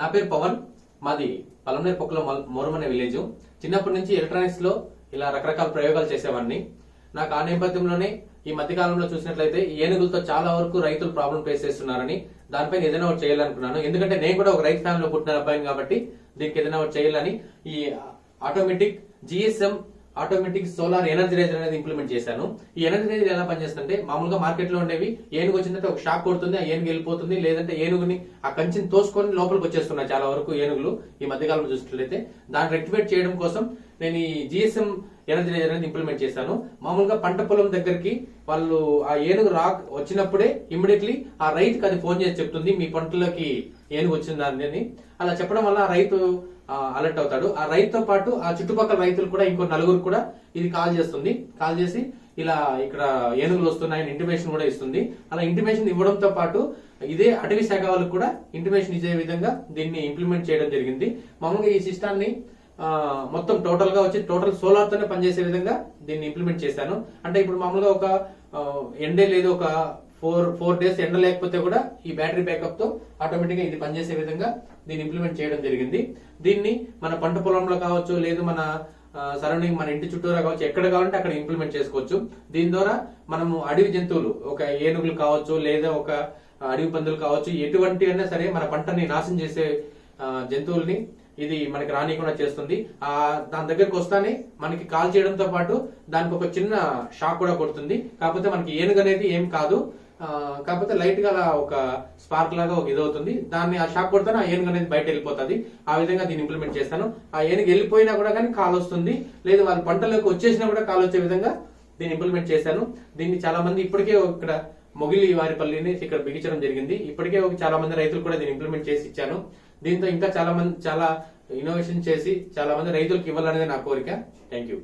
నా పేరు పవన్. మాది పలమనేరు పొక్కలో మోరమనే విలేజ్. చిన్నప్పటి నుంచి ఎలక్ట్రానిక్స్లో ఇలా రకరకాల ప్రయోగాలు చేసేవాడిని. నాకు ఆ నేపథ్యంలోనే ఈ మధ్య కాలంలో చూసినట్లయితే ఈ ఏనుగులతో చాలా వరకు రైతులు ప్రాబ్లం ఫేస్ చేస్తున్నారని దానిపైన ఏదైనా ఒకటి చేయాలనుకున్నాను. ఎందుకంటే నేను కూడా ఒక రైతు ఫ్యామిలీలో పుట్టిన అబ్బాయిని కాబట్టి దీనికి ఏదైనా ఒకటి చేయాలని ఈ automatic GSM automatic solar energiser అనేది ఇంప్లిమెంట్ చేశాను. ఈ ఎనర్జరైజర్ ఎలా పనిచేస్తుంటే మామూలుగా మార్కెట్లో ఉండేవి ఏనుగు వచ్చిందంటే ఒక షాక్ కొడుతుంది ఆ ఏనుగు వెళ్ళిపోతుంది లేదంటే ఏనుగుని ఆ కంచిని తోసుకొని లోపలికి వచ్చేస్తున్నాయి చాలా వరకు ఏనుగులు ఈ మధ్యకాలంలో చూసినట్లయితే దాన్ని రెక్టివేట్ చేయడం కోసం నేను ఈ జిఎస్ఎం ఎనర్జరైజర్ అనేది ఇంప్లిమెంట్ చేశాను. మామూలుగా పంట పొలం దగ్గరికి వాళ్ళు ఆ ఏనుగు రా వచ్చినప్పుడే ఇమ్మీడియట్లీ ఆ రైతుకి అది ఫోన్ చేసి చెప్తుంది మీ పంటలోకి ఏనుగు వచ్చిందని అలా చెప్పడం వల్ల ఆ రైతు అలర్ట్ అవుతాడు. ఆ రైతుతో పాటు ఆ చుట్టుపక్కల రైతులు కూడా ఇంకో నలుగురు కూడా ఇది కాల్ చేస్తుంది. కాల్ చేసి ఇలా ఇక్కడ ఏనుగులు వస్తున్నాయని ఇంటిమేషన్ కూడా ఇస్తుంది. అలా ఇంటిమేషన్ ఇవ్వడంతో పాటు ఇదే అటవీ శాఖ వాళ్ళకు కూడా ఇంటిమేషన్ ఇచ్చే విధంగా దీన్ని ఇంప్లిమెంట్ చేయడం జరిగింది. మామూలుగా ఈ సిస్టాన్ని మొత్తం టోటల్గా వచ్చి టోటల్ సోలార్ తోనే పనిచేసే విధంగా దీన్ని ఇంప్లిమెంట్ చేశాను. అంటే ఇప్పుడు మామూలుగా ఒక ఎండే లేదు ఒక ఫోర్ ఫోర్ డేస్ ఎండ లేకపోతే కూడా ఈ బ్యాటరీ బ్యాకప్తో ఆటోమేటిక్గా ఇది పనిచేసే విధంగా దీన్ని ఇంప్లిమెంట్ చేయడం జరిగింది. దీన్ని మన పంట పొలంలో కావచ్చు లేదు మన సరౌండింగ్ మన ఇంటి చుట్టూరా కావచ్చు ఎక్కడ కావాలంటే అక్కడ ఇంప్లిమెంట్ చేసుకోవచ్చు. దీని ద్వారా మనము అడవి జంతువులు ఒక ఏనుగులు కావచ్చు లేదా ఒక అడవి పందులు కావచ్చు ఎటువంటి అయినా సరే మన పంటని నాశనం చేసే జంతువుల్ని ఇది మనకి రానియకుండా చేస్తుంది. ఆ దాని దగ్గరకు వస్తానే మనకి కాల్ చేయడంతో పాటు దానికి ఒక చిన్న షాక్ కూడా కొడుతుంది. కాకపోతే మనకి ఏనుగు అనేది ఏం కాదు. కాకపోతే లైట్గా అలా ఒక స్పార్క్ లాగా ఒక ఇది అవుతుంది దాన్ని ఆ షాక్ కొడితేనే ఆ ఏనుగు అనేది బయట వెళ్ళిపోతుంది. ఆ విధంగా దీన్ని ఇంప్లిమెంట్ చేస్తాను. ఆ ఏనుగు వెళ్ళిపోయినా కూడా కానీ కాల్ వస్తుంది. లేదు వాళ్ళ పంటలోకి వచ్చేసినా కూడా కాల్ వచ్చే విధంగా దీన్ని ఇంప్లిమెంట్ చేశాను. దీన్ని చాలా మంది ఇప్పటికే ఇక్కడ మొగిలి వారిపల్లిని ఇక్కడ బిగించడం జరిగింది. ఇప్పటికే ఒక చాలా మంది రైతులు కూడా దీన్ని ఇంప్లిమెంట్ చేసి ఇచ్చాను. దీంతో ఇంకా చాలా మంది చాలా ఇన్నోవేషన్ చేసి చాలా మంది రైతులకు ఇవ్వాలనేది నా కోరిక. Thank you